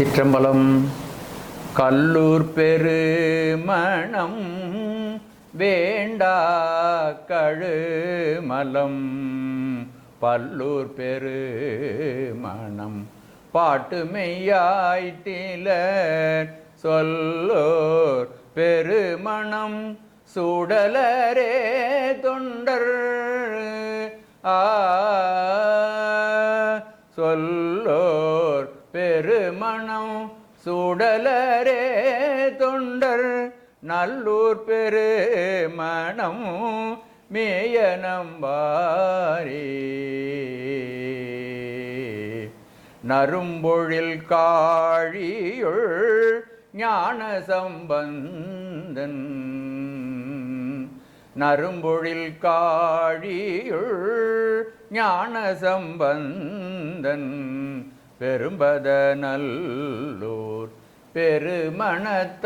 திருச்சிற்றம்பலம் கல்லூர் பெருமணம் வேண்டா கழுமலம். பல்லூர் பெருமணம் பாட்டு மெய்யாய்த்தில சொல்லோர் பெருமணம் சுடலரே தொண்டர். ஆ சொல்லோர் பெருமணம் சுடலரே தொண்டர் நல்லூர் பெருமணம் மேய நம்பாரே நரும்பொழில் காழியுள் ஞான சம்பந்தன் நரும்பொழில் காழியுள் ஞான சம்பந்தன். பெரும்பத நல்லூர் பெருமணத்தானே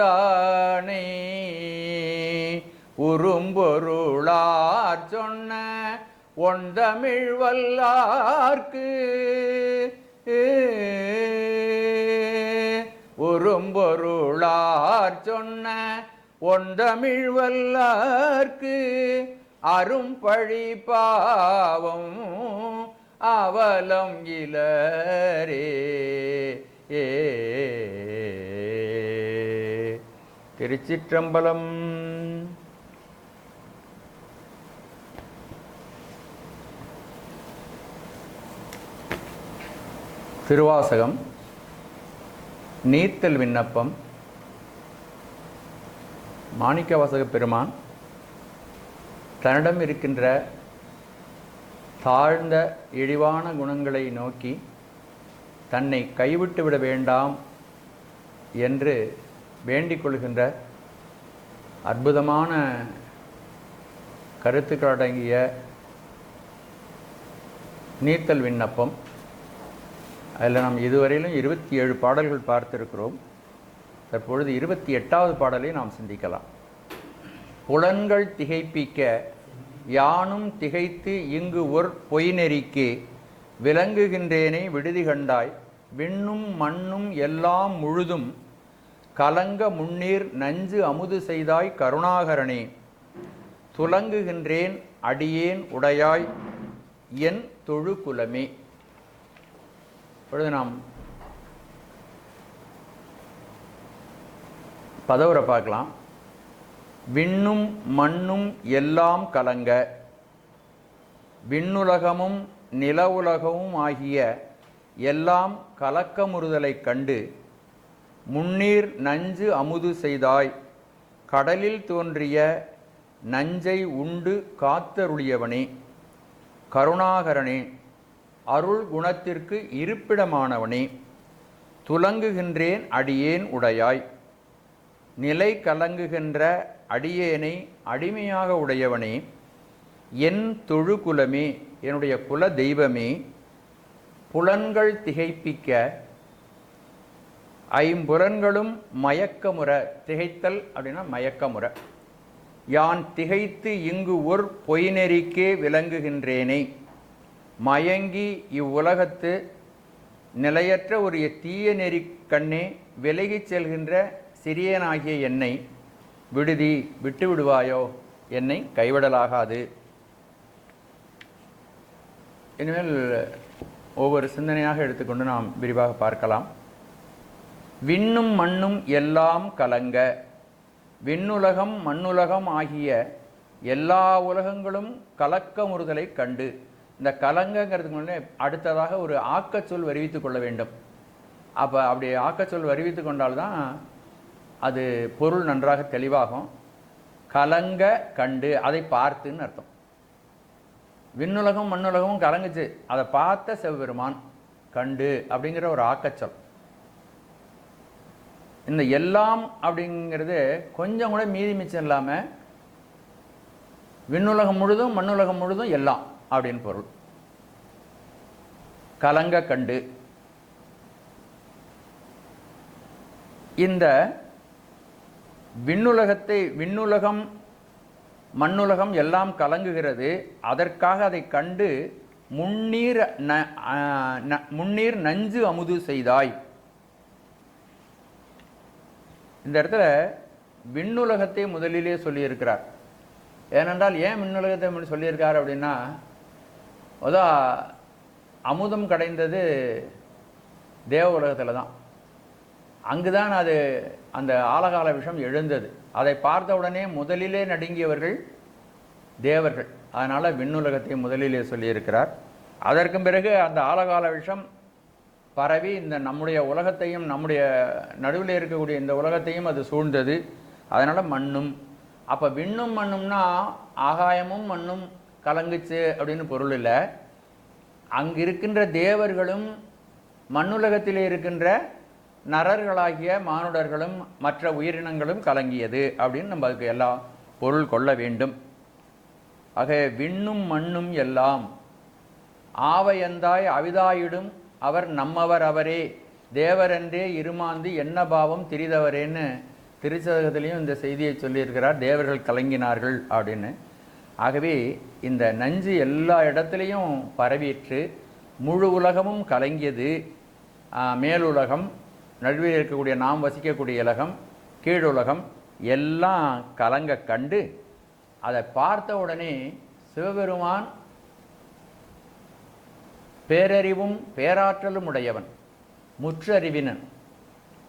உரும்பொருளார் சொன்ன ஒன் தமிழ் வல்லார்க்கு உரும்பொருளார் சொன்ன ஒன்றமிழ் வல்லார்க்கு அரும்பழி பாவம் அவலம் இளரே. ஏ. திருச்சிற்றம்பலம். திருவாசகம். நீத்தல் விண்ணப்பம். மாணிக்கவாசக பெருமான். தன்னிடம் இருக்கின்ற தாழ்ந்த இழிவான குணங்களை நோக்கி தன்னை கைவிட்டுவிட வேண்டாம் என்று வேண்டிக் கொள்கின்ற அற்புதமான கருத்துக்கள் அடங்கிய நீத்தல் விண்ணப்பம். அதில் நாம் இதுவரையிலும் இருபத்தி ஏழு பாடல்கள் பார்த்திருக்கிறோம். தற்பொழுது இருபத்தி எட்டாவது பாடலை நாம் சிந்திக்கலாம். புலன்கள் திகைப்பிக்க யானும் திகைத்து இங்கு ஒர் பொய்நெறிக்கு விளங்குகின்றேனே விடுதி கண்டாய். விண்ணும் மண்ணும் எல்லாம் முழுதும் கலங்க முன்னீர் நஞ்சு அமுது செய்தாய் கருணாகரனே. துலங்குகின்றேன் அடியேன் உடையாய் என் தொழுகுலமே. இப்பொழுது நாம் பதவரை பார்க்கலாம். விண்ணும் மண்ணும் எல்லாம் கலங்க விண்ணுலகமும் நில உலகமும் ஆகிய எல்லாம் கலக்கமுறுதலைக் கண்டு முன்னீர் நஞ்சு அமுது செய்தாய் கடலில் தோன்றிய நஞ்சை உண்டு காத்தருளியவனே கருணாகரனே அருள் குணத்திற்கு இருப்பிடமானவனே துலங்குகின்றேன் அடியேன் உடையாய். நிலை கலங்குகின்ற அடியேனை அடிமையாக உடையவனே என் தொழுகுலமே என்னுடைய குல தெய்வமே புலன்கள் திகைப்பிக்க ஐம்புலன்களும் மயக்கமுற திகைத்தல் அப்படின்னா மயக்கமுற. யான் திகைத்து இங்கு ஒரு பொய்நெறிக்கே விளங்குகின்றேனே மயங்கி இவ்வுலகத்து நிலையற்ற ஒரு தீய நெறி கண்ணே விலகிச் செல்கின்ற சிறியனாகிய என்னை விடுதி விட்டு விடுவாயோ என்னை கைவிடலாகாது. இனிமேல் ஒவ்வொரு சிந்தனையாக எடுத்துக்கொண்டு நாம் விரிவாக பார்க்கலாம். விண்ணும் மண்ணும் எல்லாம் கலங்க விண்ணுலகம் மண்ணுலகம் ஆகிய எல்லா உலகங்களும் கலக்கமுறுதலை கண்டு இந்த கலங்கங்கிறதுக்கு முன்னே அடுத்ததாக ஒரு ஆக்கச்சொல் வருவித்து கொள்ள வேண்டும். அப்போ அப்படி ஆக்கச்சொல் வருவித்து கொண்டால்தான் அது பொருள் நன்றாக தெளிவாகும். கலங்க கண்டு அதை பார்த்துன்னு அர்த்தம். விண்ணுலகம் மண்ணுலகமும் கலங்குச்சு. அதை பார்த்த செவ்வெருமான் கண்டு அப்படிங்கிற ஒரு ஆக்கச்சொல். இந்த எல்லாம் அப்படிங்கிறது கொஞ்சம் கூட மீதி மிச்சம் இல்லாமல் விண்ணுலகம் முழுதும் மண்ணுலகம் முழுதும் எல்லாம் அப்படின்னு பொருள். கலங்க கண்டு. இந்த விண்ணுலகத்தை விண்ணுலகம் மண்ணுலகம் எல்லாம் கலங்குகிறது. அதற்காக அதை கண்டு முன்னீர் ந ந- முன்னீர் நஞ்சு அமுது செய்தாய். இந்த இடத்துல விண்ணுலகத்தை முதலிலே சொல்லியிருக்கிறார். ஏனென்றால் ஏன் விண்ணுலகத்தை சொல்லியிருக்கார் அப்படின்னா அதான் அமுதம் கடைந்தது தேவ உலகத்தில் தான். அங்குதான் அது அந்த ஆலகால விஷம் எழுந்தது. அதை பார்த்த உடனே முதலிலே நடுங்கியவர்கள் தேவர்கள். அதனால் விண்ணுலகத்தை முதலிலே சொல்லியிருக்கிறார். அதற்கு பிறகு அந்த ஆலகால விஷம் பரவி இந்த நம்முடைய உலகத்தையும் நம்முடைய நடுவில் இருக்கக்கூடிய இந்த உலகத்தையும் அது சூழ்ந்தது. அதனால் மண்ணும். அப்போ விண்ணும் மண்ணும்னா ஆகாயமும் மண்ணும் கலங்குச்சு அப்படின்னு பொருள் இல்லை. அங்கு இருக்கின்ற தேவர்களும் மண்ணுலகத்திலே இருக்கின்ற நரர்களாகிய மானுடர்களும் மற்ற உயிரினங்களும் கலங்கியது அப்படின்னு நம்ம அதுக்கு எல்லாம் பொருள் கொள்ள வேண்டும். ஆக விண்ணும் மண்ணும் எல்லாம் ஆவையந்தாய் அவிதாயிடும். அவர் நம்மவர் அவரே. தேவரென்றே இருமாந்து என்ன பாவம் திரிதவரேன்னு திருச்சதகத்திலையும் இந்த செய்தியை சொல்லியிருக்கிறார். தேவர்கள் கலங்கினார்கள் அப்படின்னு. ஆகவே இந்த நஞ்சு எல்லா இடத்துலையும் பரவிற்று. முழு உலகமும் கலங்கியது. மேலுலகம். நடுவில் இருக்கக்கூடிய நாம் வசிக்கக்கூடிய உலகம் கீழுலகம் எல்லாம் கலங்க கண்டு அதை பார்த்த உடனே சிவபெருமான் பேரறிவும் பேராற்றலும் உடையவன் முற்றறிவினன்.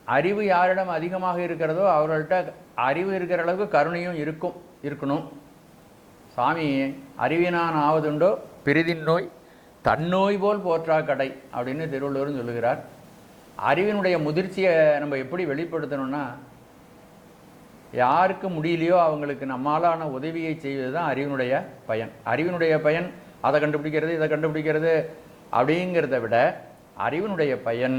அறிவு யாரிடம் அதிகமாக இருக்கிறதோ அவர்கள்ட்ட அறிவு இருக்கிற அளவுக்கு கருணையும் இருக்கும் இருக்கணும். சாமி அறிவினான் ஆவதுண்டோ? பிரிதின் நோய் தன்னோய் போல் போற்றா கடை அப்படின்னு திருவள்ளுவரும் சொல்லுகிறார். அறிவினுடைய முதிர்ச்சியை நம்ம எப்படி வெளிப்படுத்தணும்னா யாருக்கு முடியலையோ அவங்களுக்கு நம்மாலான உதவியை செய்வது தான் அறிவினுடைய பயன். அறிவினுடைய பயன் அதை கண்டுபிடிக்கிறது இதை கண்டுபிடிக்கிறது அப்படிங்கிறத விட அறிவினுடைய பயன்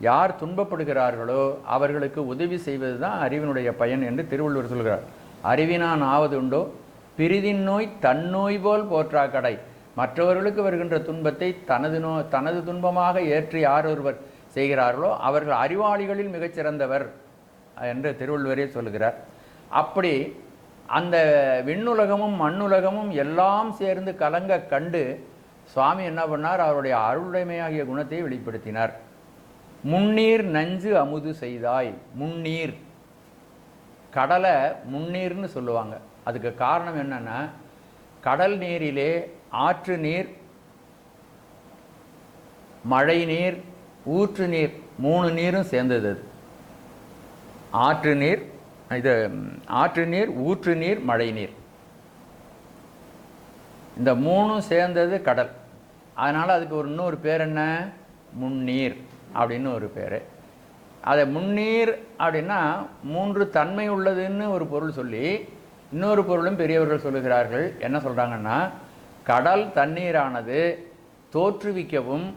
யார் துன்பப்படுகிறார்களோ அவர்களுக்கு உதவி செய்வது தான் அறிவினுடைய பயன் என்று திருவள்ளுவர் சொல்கிறார். அறிவினான் ஆவது உண்டோ? பிரிதின் நோய் தன்னோய் போல் போற்றா கடை மற்றவர்களுக்கு வருகின்ற துன்பத்தை தனது நோ தனது துன்பமாக ஏற்று யார் ஒருவர் செய்கிறார்களோ அவர்கள் அறிவாளிகளில் மிகச்சிறந்தவர் என்று திருவள்ளுவரே சொல்கிறார் அப்படி அந்த விண்ணுலகமும் மண்ணுலகமும் எல்லாம் சேர்ந்து கலங்க கண்டு சுவாமி என்ன பண்ணார்? அவருடைய அருளுடைமையாகிய குணத்தை வெளிப்படுத்தினார். முன்னீர் நஞ்சு அமுது செய்தாய் முன்னீர். கடலை முன்னீர்னு சொல்லுவாங்க. அதுக்கு காரணம் என்னென்னா கடல் நீரிலே ஆற்று நீர் மழை நீர் ஊற்று நீர் மூணு நீரும் சேர்ந்தது அது. ஆற்று நீர் இது ஆற்று நீர் ஊற்று நீர் மழை நீர். இந்த மூணும் சேர்ந்தது கடல். அதனால் அதுக்கு ஒரு இன்னொரு பேர் என்ன? முன்னீர் அப்படின்னு ஒரு பேர். அதை முன்னீர் அப்படின்னா மூன்று தன்மை உள்ளதுன்னு ஒரு பொருள் சொல்லி இன்னொரு பொருளும் பெரியவர்கள் சொல்லுகிறார்கள். என்ன சொல்கிறாங்கன்னா கடல் தண்ணீரானது தோற்றுவிக்கவும்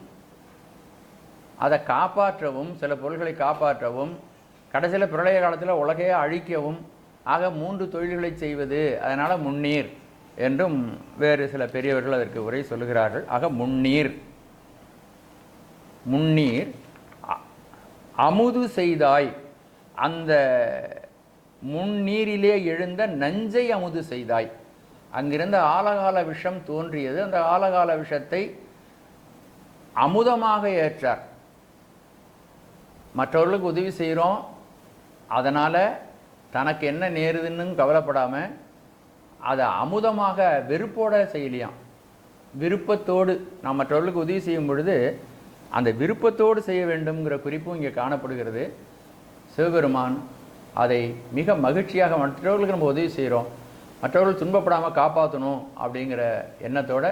அதை காப்பாற்றவும் சில பொருள்களை காப்பாற்றவும் கடைசியில் பிரளய காலத்தில் உலகையே அழிக்கவும் ஆக மூன்று தொழில்களை செய்வது அதனால் முன்னீர் என்றும் வேறு சில பெரியவர்கள் அதற்கு உரை சொல்லுகிறார்கள். ஆக முன்னீர். முன்னீர் அ- அமுது செய்தாய். அந்த முன்னீரிலே எழுந்த நஞ்சை அமுது செய்தாய். அங்கிருந்த ஆலகால விஷம் தோன்றியது. அந்த ஆலகால விஷத்தை அமுதமாக ஏற்றார். மற்றவர்களுக்கு உதவி செய்கிறோம் அதனால் தனக்கு என்ன நேருதுன்னு கவலைப்படாமல் அதை அமுதமாக வெறுப்போட செய்யலையாம். விருப்பத்தோடு நாம் மற்றவர்களுக்கு உதவி செய்யும் பொழுது அந்த விருப்பத்தோடு செய்ய வேண்டும்ங்கிற குறிப்பும் இங்கே காணப்படுகிறது. சிவபெருமான் அதை மிக மகிழ்ச்சியாக மற்றவர்களுக்கு நம்ம உதவி செய்கிறோம் மற்றவர்கள் துன்பப்படாமல் காப்பாற்றணும் அப்படிங்கிற எண்ணத்தோட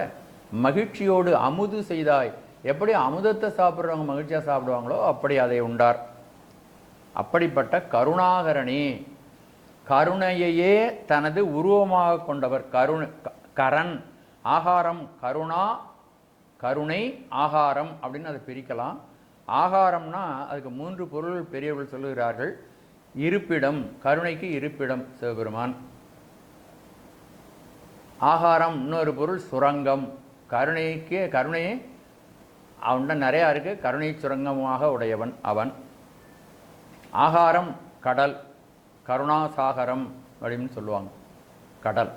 மகிழ்ச்சியோடு அமுது செய்தாய் எப்படி அமுதத்தை சாப்பிட்றவங்க மகிழ்ச்சியாக சாப்பிடுவாங்களோ அப்படி அதை உண்டார். அப்படிப்பட்ட கருணாகரணி கருணையையே தனது உருவமாக கொண்டவர். கருண் க- கரண் ஆகாரம் கருணா கருணை ஆகாரம் அப்படின்னு அதை பிரிக்கலாம். ஆகாரம்னா அதுக்கு மூன்று பொருள் பெரியவர்கள் சொல்லுகிறார்கள். இருப்பிடம் கருணைக்கு இருப்பிடம் சிவபெருமான். ஆகாரம் இன்னொரு பொருள் சுரங்கம். கருணைக்கு கருணையை அவன்கிட்ட நிறையா இருக்குது கருணை சுரங்கமாக உடையவன் அவன். ஆகாரம் கடல் கருணாசாகரம் அப்படின்னு சொல்லுவாங்க. கடல்.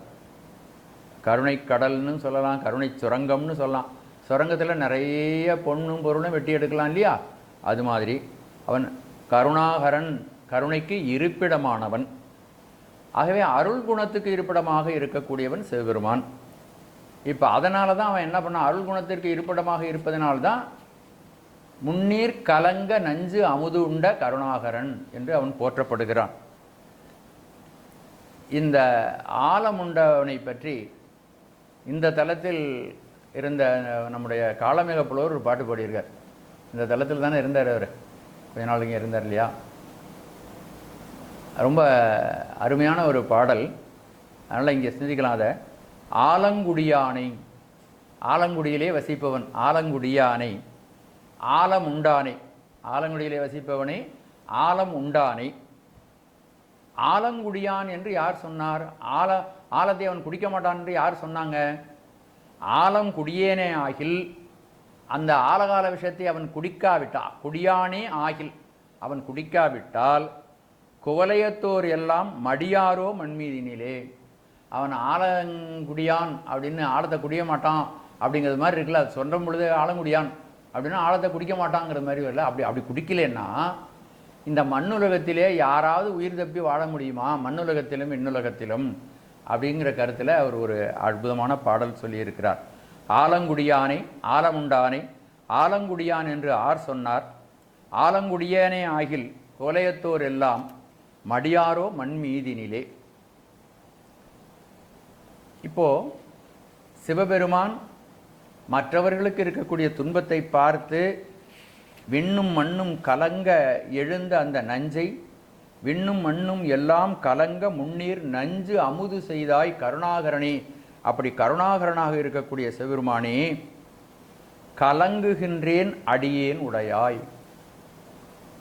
கருணை கடல்னு சொல்லலாம் கருணை சுரங்கம்னு சொல்லலாம். சுரங்கத்தில் நிறைய பொண்ணும் பொருளும் வெட்டி எடுக்கலாம் இல்லையா? அது மாதிரி. அவன் கருணாகரன் கருணைக்கு இருப்பிடமானவன். ஆகவே அருள் குணத்துக்கு இருப்பிடமாக இருக்கக்கூடியவன் சிவபெருமான். இப்போ அதனால தான் அவன் என்ன பண்ணான்? அருள் குணத்திற்கு இருப்பிடமாக இருப்பதனால்தான் முன்னீர் கலங்க நஞ்சு அமுது உண்ட கருணாகரன் என்று அவன் போற்றப்படுகிறான். இந்த ஆலமுண்டவனை பற்றி இந்த தலத்தில் இருந்த நம்முடைய காலமிக புலவர் ஒரு பாட்டு பாடியிருக்கார். இந்த தலத்தில் தானே இருந்தார் அவர். கொஞ்ச நாள் இங்கே இருந்தார் இல்லையா? ரொம்ப அருமையான ஒரு பாடல். அதனால் இங்கே சிந்திக்கலாம் அதை. ஆலங்குடியானை. ஆலங்குடியிலே வசிப்பவன் ஆலங்குடியானை. ஆலம் உண்டானை ஆலங்குடியிலே வசிப்பவனே ஆலம் உண்டானை ஆலங்குடியான் என்று யார் சொன்னார்? ஆல ஆலத்தை அவன் குடிக்க மாட்டான் என்று யார் சொன்னாங்க? ஆலம் குடியேனே ஆகில் அந்த ஆலகால விஷயத்தை அவன் குடிக்காவிட்டா குடியானே ஆகில் அவன் குடிக்காவிட்டால் குவலயத்தோர் எல்லாம் மடியாரோ மண்மீதினிலே. அவன் ஆலங்குடியான் அப்படின்னு ஆழத்தை குடிய மாட்டான் அப்படிங்கிறது மாதிரி இருக்குல்ல. அது சொல்கிற பொழுது ஆலங்குடியான் அப்படின்னா ஆழத்தை குடிக்க மாட்டாங்கிற மாதிரி வரல. அப்படி அப்படி குடிக்கலன்னா இந்த மண்ணுலகத்திலே யாராவது உயிர் தப்பி வாழ முடியுமா? மண்ணுலகத்திலும் இன்னுலகத்திலும் அப்படிங்கிற கருத்தில் அவர் ஒரு அற்புதமான பாடல் சொல்லியிருக்கிறார். ஆலங்குடியானை ஆலமுண்டானை ஆலங்குடியான் என்று ஆர் சொன்னார். ஆலங்குடியானே ஆகில் கோலையத்தோர் எல்லாம் மடியாரோ மண் இப்போது இப்போ சிவபெருமான் மற்றவர்களுக்கு இருக்கக்கூடிய துன்பத்தை பார்த்து விண்ணும் மண்ணும் கலங்க எழுந்த அந்த நஞ்சை விண்ணும் மண்ணும் எல்லாம் கலங்க முன்னீர் நஞ்சு அமுது செய்தாய் கருணாகரனே அப்படி கருணாகரனாக இருக்கக்கூடிய சிவபெருமானே கலங்குகின்றேன் அடியேன் உடையாய்.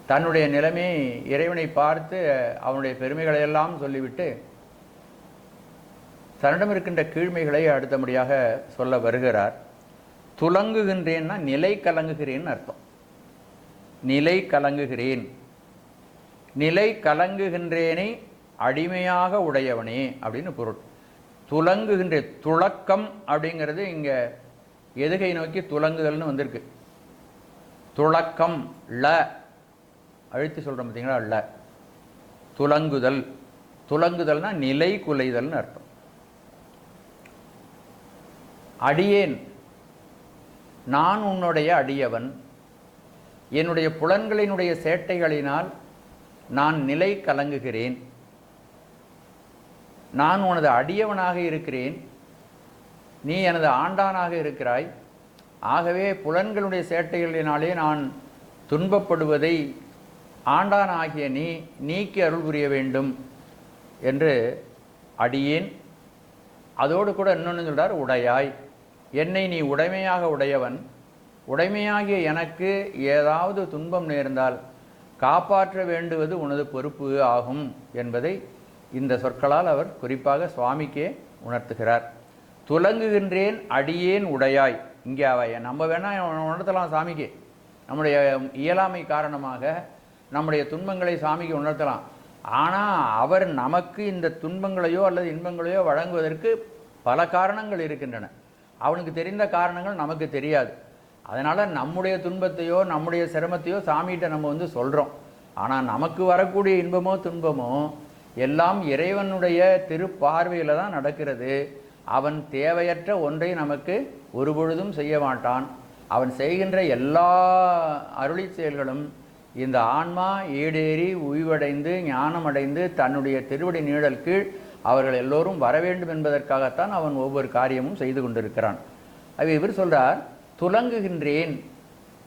தன்னுடைய நிலைமை இறைவனை பார்த்து அவனுடைய பெருமைகளை எல்லாம் சொல்லிவிட்டு தன்னிடம் இருக்கின்ற கீழ்மைகளை அடுத்தபடியாக சொல்ல வருகிறார். துலங்குகின்றேன்னா நிலை கலங்குகிறேன் அர்த்தம். நிலை கலங்குகிறேன். நிலை கலங்குகின்றேனை அடிமையாக உடையவனே அப்படின்னு பொருள். துலங்குகின்ற துளக்கம் அப்படிங்கிறது இங்கே எதுகை நோக்கி துலங்குதல்னு வந்திருக்கு. துளக்கம் ல. அழுத்தி சொல்கிறோம் பார்த்தீங்களா ல. துலங்குதல். துலங்குதல்னா நிலை குலைதல்னு அர்த்தம். அடியேன். நான் உன்னுடைய அடியவன். என்னுடைய புலன்களினுடைய சேட்டைகளினால் நான் நிலை கலங்குகிறேன். நான் உனது அடியவனாக இருக்கிறேன். நீ எனது ஆண்டானாக இருக்கிறாய். ஆகவே புலன்களுடைய சேட்டைகளினாலே நான் துன்பப்படுவதை ஆண்டான் ஆகிய நீ நீக்கி அருள் புரிய வேண்டும் என்று அடியேன். அதோடு கூட இன்னொன்று சொல்கிறார் உடையாய். என்னை நீ உடைமையாக உடையவன். உடைமையாகிய எனக்கு ஏதாவது துன்பம் நேர்ந்தால் காப்பாற்ற வேண்டுவது உனது பொறுப்பு ஆகும் என்பதை இந்த சொற்களால் அவர் குறிப்பாக சுவாமிக்கே உணர்த்துகிறார். துலங்குகின்றேன் அடியேன் உடையாய். இங்கே அவ நம்ம வேணால் உணர்த்தலாம் சாமிக்கு. நம்முடைய இயலாமை காரணமாக நம்முடைய துன்பங்களை சாமிக்கு உணர்த்தலாம். ஆனால் அவர் நமக்கு இந்த துன்பங்களையோ அல்லது இன்பங்களையோ வழங்குவதற்கு பல காரணங்கள் இருக்கின்றன. அவனுக்கு தெரிந்த காரணங்கள் நமக்கு தெரியாது. அதனால் நம்முடைய துன்பத்தையோ நம்முடைய சிரமத்தையோ சாமிகிட்ட நம்ம வந்து சொல்கிறோம் ஆனால் நமக்கு வரக்கூடிய இன்பமோ துன்பமோ எல்லாம் இறைவனுடைய திருப்பார்வையில் தான் நடக்கிறது. அவன் தேவையற்ற ஒன்றை நமக்கு ஒருபொழுதும் செய்ய மாட்டான். அவன் செய்கின்ற எல்லா அருளி செயல்களும் இந்த ஆன்மா ஈடேறி உய்வடைந்து ஞானமடைந்து தன்னுடைய திருவடி நீழல் கீழ் அவர்கள் எல்லோரும் வர வேண்டும் என்பதற்காகத்தான் அவன் ஒவ்வொரு காரியமும் செய்து கொண்டிருக்கிறான். அது இவர் சொல்றார் துலங்குகின்றேன்.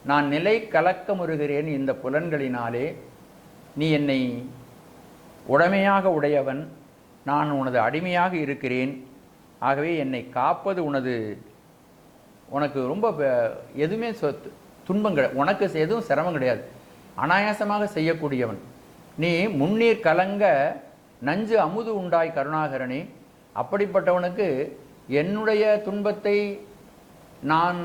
நான் நிலை கலக்கமுறுகிறேன் இந்த புலன்களினாலே. நீ என்னை உடைமையாக உடையவன். நான் உனது அடிமையாக இருக்கிறேன். ஆகவே என்னை காப்பது உனது உனக்கு ரொம்ப எதுவுமே சொத்து துன்பம் கிடையாது உனக்கு எதுவும் சிரமம் கிடையாது. அனாயாசமாக செய்யக்கூடியவன். நீ முன்னீர் கலங்க நஞ்சு அமுது உண்டாய் கருணாகரனே அப்படிப்பட்டவனுக்கு என்னுடைய துன்பத்தை நான்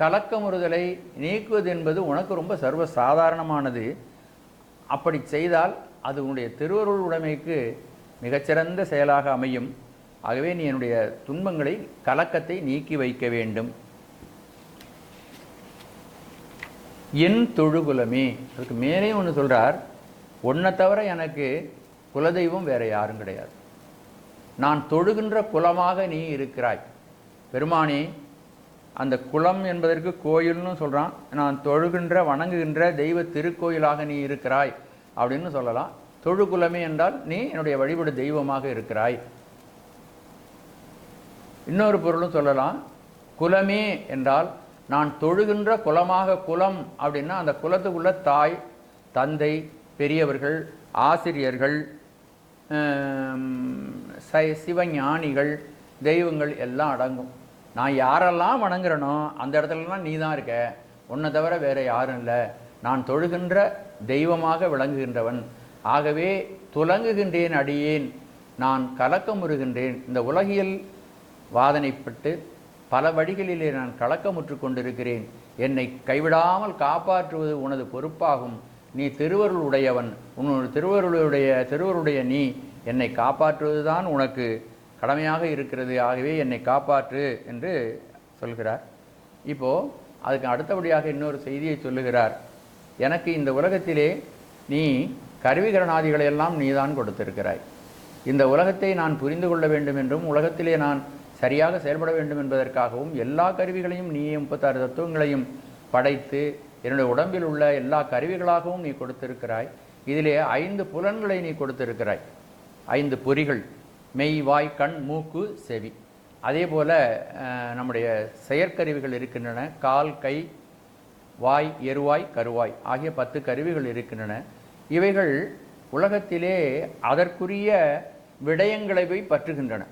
கலக்கமுறுதலை நீக்குவது என்பது உனக்கு ரொம்ப சர்வ சாதாரணமானது அப்படி செய்தால் அது உன்னுடைய திருவருள் உடைமைக்கு மிகச்சிறந்த செயலாக அமையும். ஆகவே நீ என்னுடைய துன்பங்களை கலக்கத்தை நீக்கி வைக்க வேண்டும். என் தொழுகுலமே அதுக்கு மேலே ஒன்று சொல்கிறார் உன்னை தவிர எனக்கு குலதெய்வம் வேற யாரும் கிடையாது. நான் தொழுகின்ற குலமாக நீ இருக்கிறாய். பெருமானே அந்த குலம் என்பதற்கு கோயில்னு சொல்கிறான் நான் தொழுகின்ற வணங்குகின்ற தெய்வ திருக்கோயிலாக நீ இருக்கிறாய் அப்படின்னு சொல்லலாம். தொழுகுலமே என்றால் நீ என்னுடைய வழிபடு தெய்வமாக இருக்கிறாய். இன்னொரு பொருளும் சொல்லலாம். குலமே என்றால் நான் தொழுகின்ற குலமாக குலம் அப்படின்னா அந்த குலத்துக்குள்ள தாய் தந்தை பெரியவர்கள் ஆசிரியர்கள் சை- சிவஞானிகள் தெய்வங்கள் எல்லாம் அடங்கும். நான் யாரெல்லாம் வணங்குறனோ அந்த இடத்துலலாம் நீ தான் இருக்க. உன்னை தவிர வேறு யாரும் இல்லை. நான் தொழுகின்ற தெய்வமாக விளங்குகின்றவன். ஆகவே துலங்குகின்றேன் அடியேன். நான் கலக்கமுறுகின்றேன் இந்த உலகியல் வாதனைப்பட்டு பல வழிகளிலே நான் கலக்கமுற்று கொண்டிருக்கிறேன் என்னை கைவிடாமல் காப்பாற்றுவது உனது பொறுப்பாகும். நீ திருவருளுடையவன் உன்னோட திருவருளுடைய திருவருடைய நீ என்னை காப்பாற்றுவதுதான் உனக்கு கடமையாக இருக்கிறது. ஆகவே என்னை காப்பாற்று என்று சொல்கிறார். இப்போது அதுக்கு அடுத்தபடியாக இன்னொரு செய்தியை சொல்லுகிறார். எனக்கு இந்த உலகத்திலே நீ கருவிகரணாதிகளையெல்லாம் நீதான் கொடுத்திருக்கிறாய். இந்த உலகத்தை நான் புரிந்து கொள்ள வேண்டும் என்றும் உலகத்திலே நான் சரியாக செயல்பட வேண்டும் என்பதற்காகவும் எல்லா கருவிகளையும் நீயே முப்பத்தாறு தத்துவங்களையும் படைத்து என்னுடைய உடம்பில் உள்ள எல்லா கருவிகளாகவும் நீ கொடுத்திருக்கிறாய். இதிலே ஐந்து புலன்களை நீ கொடுத்திருக்கிறாய். ஐந்து பொறிகள் மெய் வாய் கண் மூக்கு செவி. அதே போல் நம்முடைய செயற்கருவிகள் இருக்கின்றன. கால் கை வாய் எருவாய் கருவாய் ஆகிய பத்து கருவிகள் இருக்கின்றன. இவைகள் உலகத்திலே அதற்குரிய விடயங்களை போய் பற்றுகின்றன.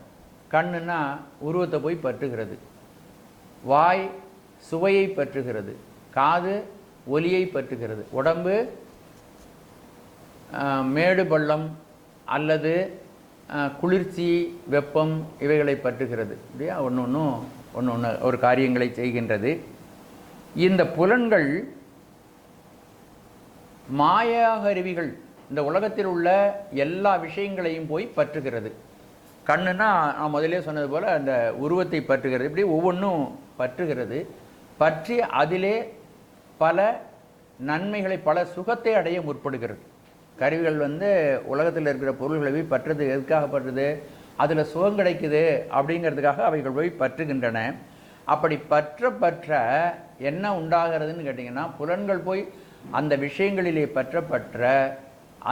கண்ணுன்னா உருவத்தை போய் பற்றுகிறது. வாய் சுவையை பற்றுகிறது. காது ஒலியை பற்றுகிறது. உடம்பு மேடு பள்ளம் அல்லது குளிர்ச்சி வெப்பம் இவைகளை பற்றுகிறது. இல்லையா? ஒன்று ஒன்றும் ஒன்று ஒன்று ஒரு காரியங்களை செய்கின்றது. இந்த புலன்கள் மாயாகருவிகள். இந்த உலகத்தில் உள்ள எல்லா விஷயங்களையும் போய் பற்றுகிறது. கண்ணுனா நான் முதலே சொன்னது போல் அந்த உருவத்தை பற்றுகிறது. இப்படி ஒவ்வொன்றும் பற்றுகிறது. பற்றி அதிலே பல நன்மைகளை பல சுகத்தை அடைய முற்படுகிறது. கருவிகள் வந்து உலகத்தில் இருக்கிற பொருள்களை போய் பற்றுறது எதுக்காக பற்றுது அதில் சுகம் கிடைக்குது அப்படிங்கிறதுக்காக அவைகள் போய் பற்றுகின்றன. அப்படி பற்ற பற்ற என்ன உண்டாகிறதுன்னு கேட்டிங்கன்னா புலன்கள் போய் அந்த விஷயங்களிலே பற்ற பற்ற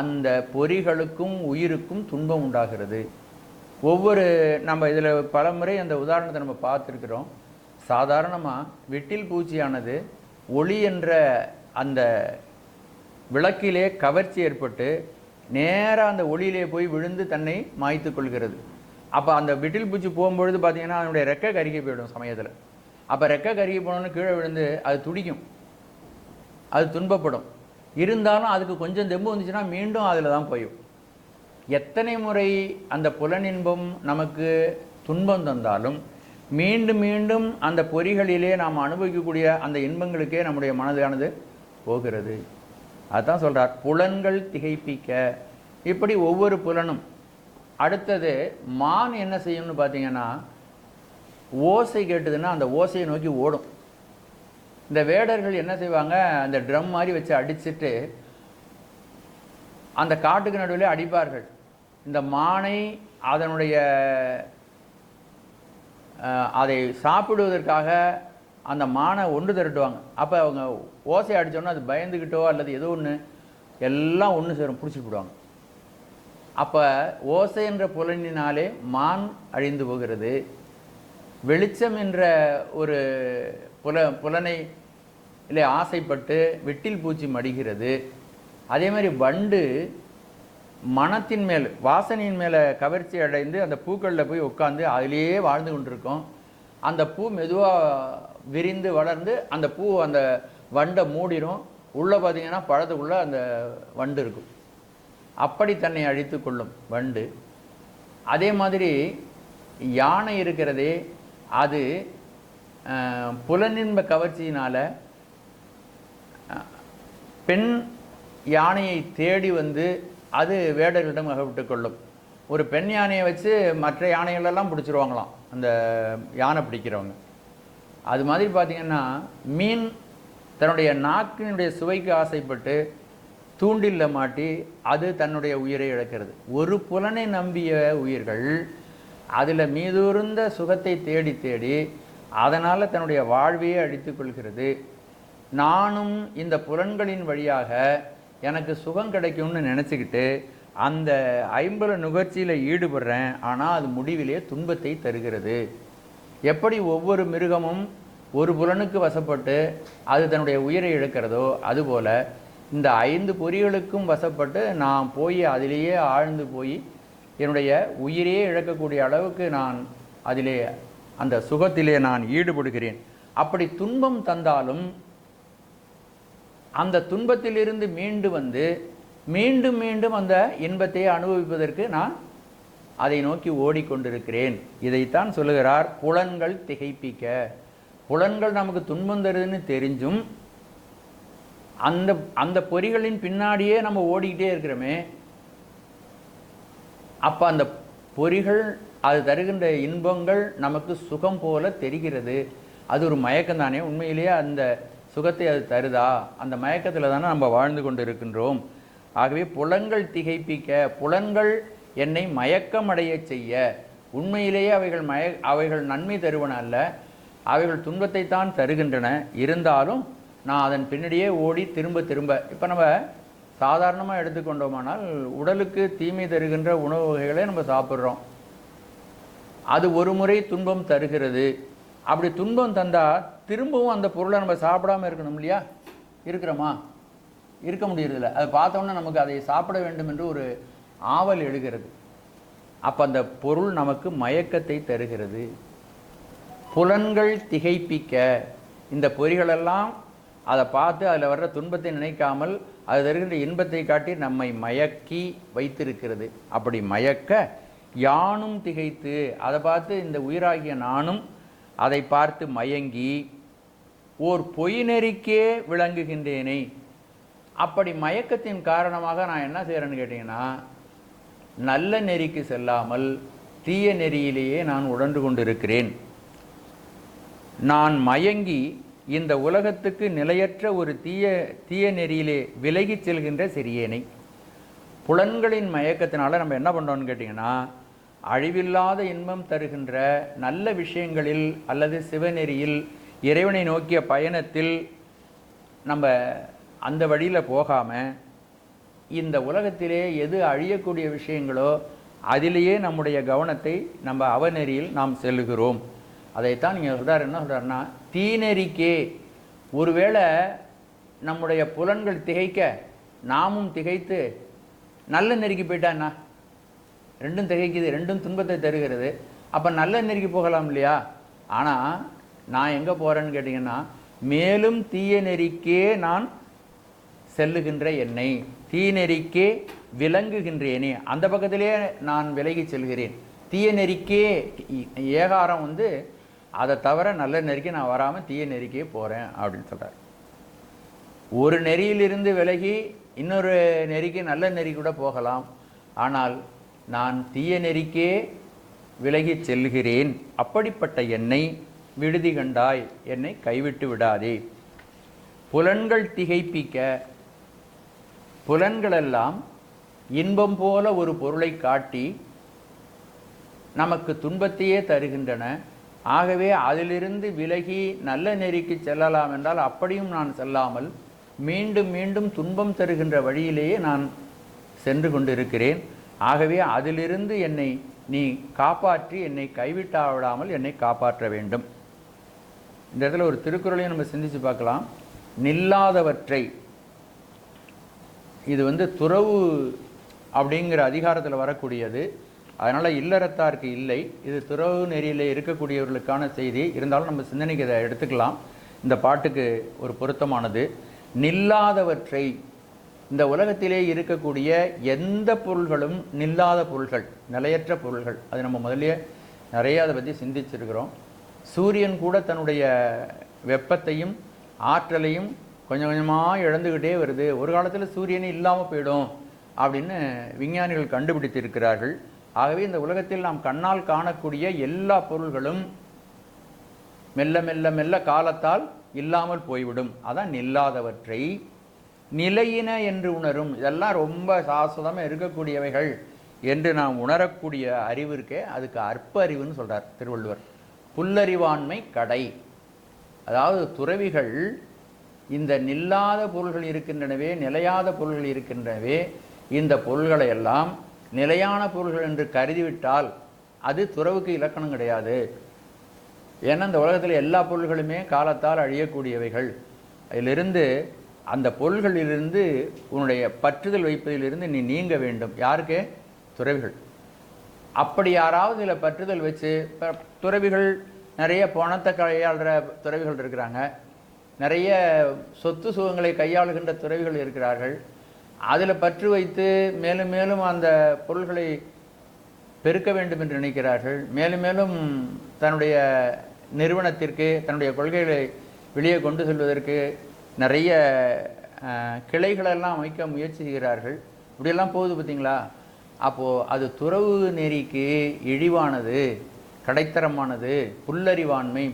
அந்த பொறிகளுக்கும் உயிருக்கும் துன்பம் உண்டாகிறது. ஒவ்வொரு நம்ம இதில் பல முறை அந்த உதாரணத்தை நம்ம பார்த்துருக்குறோம். சாதாரணமாக விட்டில் பூச்சியானது ஒளி என்ற அந்த விளக்கிலே கவர்ச்சி ஏற்பட்டு நேராக அந்த ஒளியிலே போய் விழுந்து தன்னை மாய்த்து கொள்கிறது. அப்போ அந்த விட்டில் பூச்சி போகும்பொழுது பார்த்தீங்கன்னா அதனுடைய ரெக்கை கருகி போயிடும் சமயத்தில். அப்போ ரெக்கை கருகி போனோன்னு கீழே விழுந்து அது துடிக்கும். அது துன்பப்படும். இருந்தாலும் அதுக்கு கொஞ்சம் தெம்பு வந்துச்சுன்னா மீண்டும் அதில் தான் போயும். எத்தனை முறை அந்த புலனின்பம் நமக்கு துன்பம் தந்தாலும் மீண்டும் மீண்டும் அந்த பொறிகளிலே நாம் அனுபவிக்கக்கூடிய அந்த இன்பங்களுக்கே நம்முடைய மனதானது போகிறது. அதான் சொல்கிறார் புலன்கள் திகைப்பிக்க. இப்படி ஒவ்வொரு புலனும் அடுத்தது மான் என்ன செய்யும்னு பார்த்தீங்கன்னா ஓசை கேட்டதுன்னா அந்த ஓசையை நோக்கி ஓடும். இந்த வேடர்கள் என்ன செய்வாங்க அந்த ட்ரம் மாதிரி வச்சு அடிச்சுட்டு அந்த காட்டுக்கு நடுவில் அடிப்பார்கள். இந்த மானை அதனுடைய அதை சாப்பிடுவதற்காக அந்த மானை ஒன்று திரட்டுவாங்க. அப்போ அவங்க ஓசை அடித்தோன்னா அது பயந்துக்கிட்டோ அல்லது ஏதோ ஒன்று எல்லாம் ஒன்று சேரும் பிடிச்சி போடுவாங்க அப்போ ஓசை என்ற புலனினாலே மான் அழிந்து போகிறது. வெளிச்சம் என்ற ஒரு புல புலனை இல்லை ஆசைப்பட்டு வெட்டில் பூச்சி மடிகிறது. அதே மாதிரி வண்டு மனத்தின் மேல் வாசனையின் மேலே கவர்ச்சி அடைந்து அந்த பூக்களில் போய் உட்காந்து அதிலேயே வாழ்ந்து கொண்டிருக்கோம். அந்த பூ மெதுவாக விரிந்து வளர்ந்து அந்த பூ அந்த வண்டை மூடிடும் உள்ளே பார்த்தீங்கன்னா பழத்துக்குள்ளே அந்த வண்டு இருக்கும். அப்படி தன்னை அழித்து கொள்ளும் வண்டு. அதே மாதிரி யானை இருக்கிறதே அது புலனின்ப கவர்ச்சியினால் பெண் யானையை தேடி வந்து அது வேடர்களிடம் அகப்பட்டு கொள்ளும். ஒரு பெண் யானையை வச்சு மற்ற யானைகளெல்லாம் பிடிச்சிருவாங்களாம். அந்த யானை பிடிக்கிறவங்க. அது மாதிரி பார்த்திங்கன்னா மீன் தன்னுடைய நாக்கினுடைய சுவைக்கு ஆசைப்பட்டு தூண்டில்ல மாட்டி அது தன்னுடைய உயிரை இழக்கிறது. ஒரு புலனை நம்பிய உயிர்கள் அதில் மீதூர்ந்த சுகத்தை தேடி தேடி அதனால் தன்னுடைய வாழ்வையே அழித்து கொள்கிறது. நானும் இந்த புலன்களின் வழியாக எனக்கு சுகம் கிடைக்கும்னு நினச்சிக்கிட்டு அந்த ஐம்பல நுகர்ச்சியில் ஈடுபடுறேன். ஆனால் அது முடிவிலே துன்பத்தை தருகிறது. எப்படி ஒவ்வொரு மிருகமும் ஒரு புலனுக்கு வசப்பட்டு அது தன்னுடைய உயிரை இழக்கிறதோ அதுபோல் இந்த ஐந்து பொறிகளுக்கும் வசப்பட்டு நான் போய் அதிலேயே ஆழ்ந்து போய் என்னுடைய உயிரையே இழக்கக்கூடிய அளவுக்கு நான் அதிலே அந்த சுகத்திலே நான் ஈடுபடுகிறேன். அப்படி துன்பம் தந்தாலும் அந்த துன்பத்திலிருந்து மீண்டு வந்து மீண்டும் மீண்டும் அந்த இன்பத்தை அனுபவிப்பதற்கு நான் அதை நோக்கி ஓடிக்கொண்டிருக்கிறேன். இதைத்தான் சொல்லுகிறார் புலன்கள் திகைப்பிக்க. புலன்கள் நமக்கு துன்பம் தருதுன்னு தெரிஞ்சும் அந்த அந்த பொறிகளின் பின்னாடியே நம்ம ஓடிக்கிட்டே இருக்கிறோமே அப்போ அந்த பொறிகள் அது தருகின்ற இன்பங்கள் நமக்கு சுகம் போல தெரிகிறது. அது ஒரு மயக்கம் தானே உண்மையிலேயே அந்த சுகத்தை அது தருதா? அந்த மயக்கத்தில் தானே நம்ம வாழ்ந்து கொண்டு இருக்கின்றோம் ஆகவே புலன்கள் திகைப்பிக்க புலன்கள் என்னை மயக்கமடைய செய்ய. உண்மையிலேயே அவைகள் மய அவைகள் நன்மை தருவன அல்ல. அவைகள் துன்பத்தை தான் தருகின்றன. இருந்தாலும் நான் அதன் பின்னாடியே ஓடி திரும்ப திரும்ப. இப்போ நம்ம சாதாரணமாக எடுத்துக்கொண்டோமானால் உடலுக்கு தீமை தருகின்ற உணவு வகைகளை நம்ம சாப்பிட்றோம். அது ஒரு முறை துன்பம் தருகிறது. அப்படி துன்பம் தந்தால் திரும்பவும் அந்த பொருளை நம்ம சாப்பிடாம இருக்கணும் இல்லையா? இருக்கிறோமா? இருக்க முடியறதில்ல. அதை பார்த்தோன்னே நமக்கு அதை சாப்பிட வேண்டும் என்று ஒரு ஆவல் எழுகிறது. அப்போ அந்த பொருள் நமக்கு மயக்கத்தை தருகிறது. புலன்கள் திகைப்பிக்க இந்த பொறிகளெல்லாம் அதை பார்த்து அதில் வர்ற துன்பத்தை நினைக்காமல் அது தருகின்ற இன்பத்தை காட்டி நம்மை மயக்கி வைத்திருக்கிறது. அப்படி மயக்க யானும் திகைத்து அதை பார்த்து இந்த உயிராகிய நானும் அதை பார்த்து மயங்கி ஓர் பொய் நெறிக்கே விளங்குகின்றேனே. அப்படி மயக்கத்தின் காரணமாக நான் என்ன செய்கிறேன்னு கேட்டிங்கன்னா நல்ல நெறிக்கு செல்லாமல் தீய நெறியிலேயே நான் உழன்று கொண்டிருக்கிறேன். நான் மயங்கி இந்த உலகத்துக்கு நிலையற்ற ஒரு தீய தீய நெறியிலே விலகிச் செல்கின்ற சிறியேனை. புலன்களின் மயக்கத்தினால நம்ம என்ன பண்ணுறோம்னு கேட்டிங்கன்னா அழிவில்லாத இன்பம் தருகின்ற நல்ல விஷயங்களில் அல்லது சிவநெறியில் இறைவனை நோக்கிய பயணத்தில் நம்ம அந்த வழியில் போகாமல் இந்த உலகத்திலே எது அழியக்கூடிய விஷயங்களோ அதிலேயே நம்முடைய கவனத்தை நம்ம அவநெறியில் நாம் செல்லுகிறோம். அதைத்தான் நீங்கள் சொல்கிறார் என்ன சொல்கிறாருன்னா தீநெறிக்கே. ஒருவேளை நம்முடைய புலன்கள் திகைக்க நாமும் திகைத்து நல்ல நெருக்கி போயிட்டான்னா ரெண்டும் திகைக்குது ரெண்டும் துன்பத்தை தருகிறது. அப்போ நல்ல நெருக்கி போகலாம் இல்லையா? ஆனால் நான் எங்கே போகிறேன்னு கேட்டிங்கன்னா மேலும் தீய நெறிக்கே நான் செல்லுகின்ற என்னை தீநெறிக்கே விளங்குகின்றேனே அந்த பக்கத்திலே நான் விலகி செல்கிறேன். தீய நெறிக்கே ஏகாரம் வந்து அதை தவிர நல்ல நெறிக்கு நான் வராமல் தீய நெறிக்கே போகிறேன் அப்படின்னு சொல்கிறார் ஒரு நெறியிலிருந்து விலகி இன்னொரு நெறிக்கு நல்ல நெறி கூட போகலாம். ஆனால் நான் தீய நெறிக்கே விலகி செல்கிறேன். அப்படிப்பட்ட எண்ணெய் விடுதி கண்டாய் என்னை கைவிட்டு விடாதே. புலன்கள் திகைப்பிக்க புலன்களெல்லாம் இன்பம் போல ஒரு பொருளை காட்டி நமக்கு துன்பத்தையே தருகின்றன. ஆகவே அதிலிருந்து விலகி நல்ல நெறிக்கு செல்லலாம் என்றால் அப்படியும் நான் செல்லாமல் மீண்டும் மீண்டும் துன்பம் தருகின்ற வழியிலேயே நான் சென்று கொண்டிருக்கிறேன். ஆகவே அதிலிருந்து என்னை நீ காப்பாற்றி என்னை கைவிட்டா விடாமல் என்னை காப்பாற்ற வேண்டும். இந்த இடத்துல ஒரு திருக்குறளையும் நம்ம சிந்திச்சு பார்க்கலாம். நில்லாதவற்றை. இது வந்து துறவு அப்படிங்கிற அதிகாரத்தில் வரக்கூடியது. அதனால் இல்லறத்தாருக்கு இல்லை. இது துறவு நெறியில் இருக்கக்கூடியவர்களுக்கான செய்தி. இருந்தாலும் நம்ம சிந்தனைக்கு இதை எடுத்துக்கலாம். இந்த பாட்டுக்கு ஒரு பொருத்தமானது. நில்லாதவற்றை. இந்த உலகத்திலே இருக்கக்கூடிய எந்த பொருள்களும் நில்லாத பொருள்கள் நிலையற்ற பொருள்கள். அது நம்ம முதலே நிறைய அதை பற்றி சிந்திச்சிருக்கிறோம். சூரியன் கூட தன்னுடைய வெப்பத்தையும் ஆற்றலையும் கொஞ்சம் கொஞ்சமாக இழந்துக்கிட்டே வருது. ஒரு காலத்தில் சூரியனே இல்லாமல் போயிடும் அப்படின்னு விஞ்ஞானிகள் கண்டுபிடித்திருக்கிறார்கள். ஆகவே இந்த உலகத்தில் நாம் கண்ணால் காணக்கூடிய எல்லா பொருள்களும் மெல்ல மெல்ல மெல்ல காலத்தால் இல்லாமல் போய்விடும். அதான் நில்லாதவற்றை நிலையின என்று உணரும். இதெல்லாம் ரொம்ப சாஸ்வதமாக இருக்கக்கூடியவைகள் என்று நாம் உணரக்கூடிய அறிவு இருக்கே. அதுக்கு அற்ப அறிவுன்னு சொல்கிறார் திருவள்ளுவர். புல்லறிவாண்மை கடை. அதாவது துறவிகள் இந்த நில்லாத பொருள்கள் இருக்கின்றனவே நிலையாத பொருள்கள் இருக்கின்றனவே இந்த பொருள்களை எல்லாம் நிலையான பொருள்கள் என்று கருதிவிட்டால் அது துறவுக்கு இலக்கணம் கிடையாது. ஏன்னா இந்த உலகத்தில் எல்லா பொருள்களுமே காலத்தால் அழியக்கூடியவைகள். அதிலிருந்து அந்த பொருள்களிலிருந்து உன்னுடைய பற்றுதல் வைப்பதிலிருந்து நீ நீங்க வேண்டும். யாருக்கு? துறவிகள். அப்படி யாராவது இதில் பற்றுதல் வச்சு துறவிகள் நிறைய பணத்தை கையாளுற துறவிகள் இருக்கிறாங்க. நிறைய சொத்து சுகங்களை கையாளுகின்ற துறவிகள் இருக்கிறார்கள். அதில் பற்று வைத்து மேலும் மேலும் அந்த பொருள்களை பெருக்க வேண்டும் என்று நினைக்கிறார்கள். மேலும் மேலும் தன்னுடைய நிறுவனத்திற்கு தன்னுடைய கொள்கைகளை வெளியே கொண்டு செல்வதற்கு நிறைய கிளைகளெல்லாம் அமைக்க முயற்சி செய்கிறார்கள் இப்படியெல்லாம் போகுது பார்த்தீங்களா? அப்போது அது துறவு நெறிக்கு இழிவானது கடைத்தரமானது புல்லறிவாண்மை.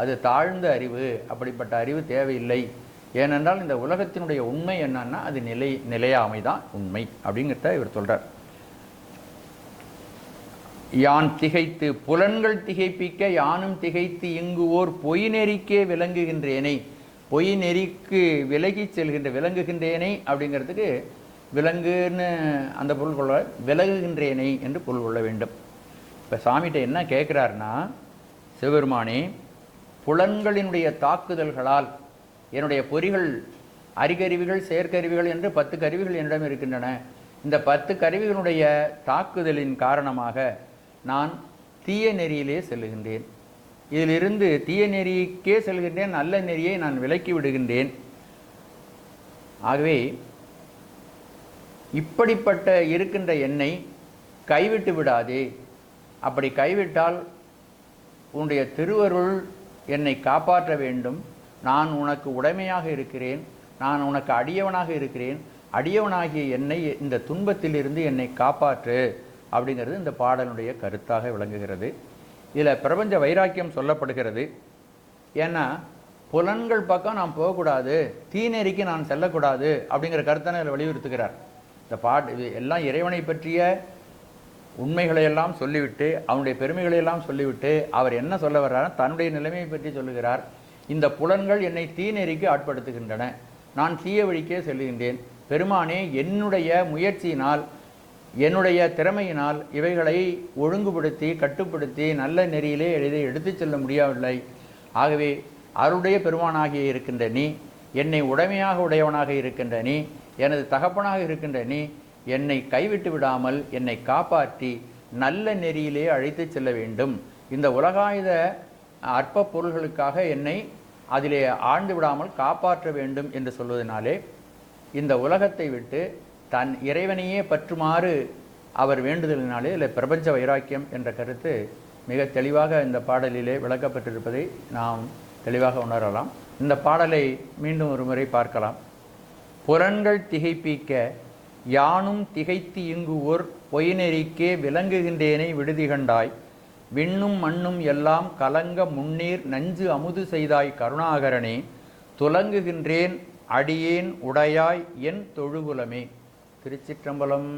அது தாழ்ந்த அறிவு அப்படிப்பட்ட அறிவு தேவையில்லை. ஏனென்றால் இந்த உலகத்தினுடைய உண்மை என்னன்னா அது நிலை நிலையாமை தான் உண்மை அப்படிங்கிறத இவர் சொல்கிறார் யான் திகைத்து புலன்கள் திகைப்பிக்க யானும் திகைத்து இங்கு ஓர் பொய் நெறிக்கே விளங்குகின்றேனே. பொய் நெறிக்கு விலகிச் செல்கின்ற விளங்குகின்றேனே அப்படிங்கிறதுக்கு விலங்குன்னு அந்த பொருள் கொள்ள விலகுகின்றேனை என்று பொருள் கொள்ள வேண்டும். இப்போ சாமிகிட்ட என்ன கேட்குறாருன்னா சிவபெருமானே புலன்களினுடைய தாக்குதல்களால் என்னுடைய பொறிகள் அறிகருவிகள் செயற்கருவிகள் என்று பத்து கருவிகள் என்னிடம் இருக்கின்றன. இந்த பத்து கருவிகளுடைய தாக்குதலின் காரணமாக நான் தீய நெறியிலே செல்லுகின்றேன். இதிலிருந்து தீய நெறிக்கே செல்கின்றேன் நல்ல நெறியை நான் விலக்கி விடுகின்றேன். ஆகவே இப்படிப்பட்ட இருக்கின்ற என்னை கைவிட்டு விடாதே. அப்படி கைவிட்டால் உன்னுடைய திருவருள் என்னை காப்பாற்ற வேண்டும். நான் உனக்கு உடைமையாக இருக்கிறேன். நான் உனக்கு அடியவனாக இருக்கிறேன். அடியவனாகிய என்னை இந்த துன்பத்திலிருந்து என்னை காப்பாற்று அப்படிங்கிறது இந்த பாடலுடைய கருத்தாக விளங்குகிறது. இதில் பிரபஞ்ச வைராக்கியம் சொல்லப்படுகிறது. ஏன்னா புலன்கள் பக்கம் நான் போகக்கூடாது. தீநெறிக்கு நான் செல்லக்கூடாது அப்படிங்கிற கருத்தான இதில் வலியுறுத்துகிறார். இந்த பாட்டு இது எல்லாம் இறைவனை பற்றிய உண்மைகளையெல்லாம் சொல்லிவிட்டு அவனுடைய பெருமைகளையெல்லாம் சொல்லிவிட்டு அவர் என்ன சொல்ல வர்றாரு தன்னுடைய நிலைமையை பற்றி சொல்லுகிறார். இந்த புலன்கள் என்னை தீநெறிக்கு ஆட்படுத்துகின்றன. நான் தீய வழிக்கே செல்லுகின்றேன். பெருமானே என்னுடைய முயற்சியினால் என்னுடைய திறமையினால் இவைகளை ஒழுங்குபடுத்தி கட்டுப்படுத்தி நல்ல நெறியிலே எளிதை எடுத்துச் செல்ல முடியவில்லை. ஆகவே அருடைய பெருமானாகிய இருக்கின்ற நீ என்னை உடைமையாக உடையவனாக இருக்கின்ற நீ எனது தகப்பனாக இருக்கின்ற நீ என்னை கைவிட்டு விடாமல் என்னை காப்பாற்றி நல்ல நெறியிலே அழைத்துச் செல்ல வேண்டும். இந்த உலகாயுத அற்ப பொருள்களுக்காக என்னை அதிலே ஆழ்ந்து விடாமல் காப்பாற்ற வேண்டும் என்று சொல்வதனாலே இந்த உலகத்தை விட்டு தன் இறைவனையே பற்றுமாறு அவர் வேண்டுதலினாலே இல்லை பிரபஞ்ச வைராக்கியம் என்ற கருத்து மிக தெளிவாக இந்த பாடலிலே விளக்கப்பட்டிருப்பதை நாம் தெளிவாக உணரலாம். இந்த பாடலை மீண்டும் ஒரு முறை பார்க்கலாம். புலன்கள் திகைப்பிக்க யானும் திகைத்து இங்கு ஓர் பொய்நெறிக்கே விளங்குகின்றேனை விடுதி கண்டாய் விண்ணும் மண்ணும் எல்லாம் கலங்க முன்னீர் நஞ்சு அமுது செய்தாய் கருணாகரனே துலங்குகின்றேன் அடியேன் உடையாய் என் தொழுகுலமே. திருச்சிற்றம்பலம்.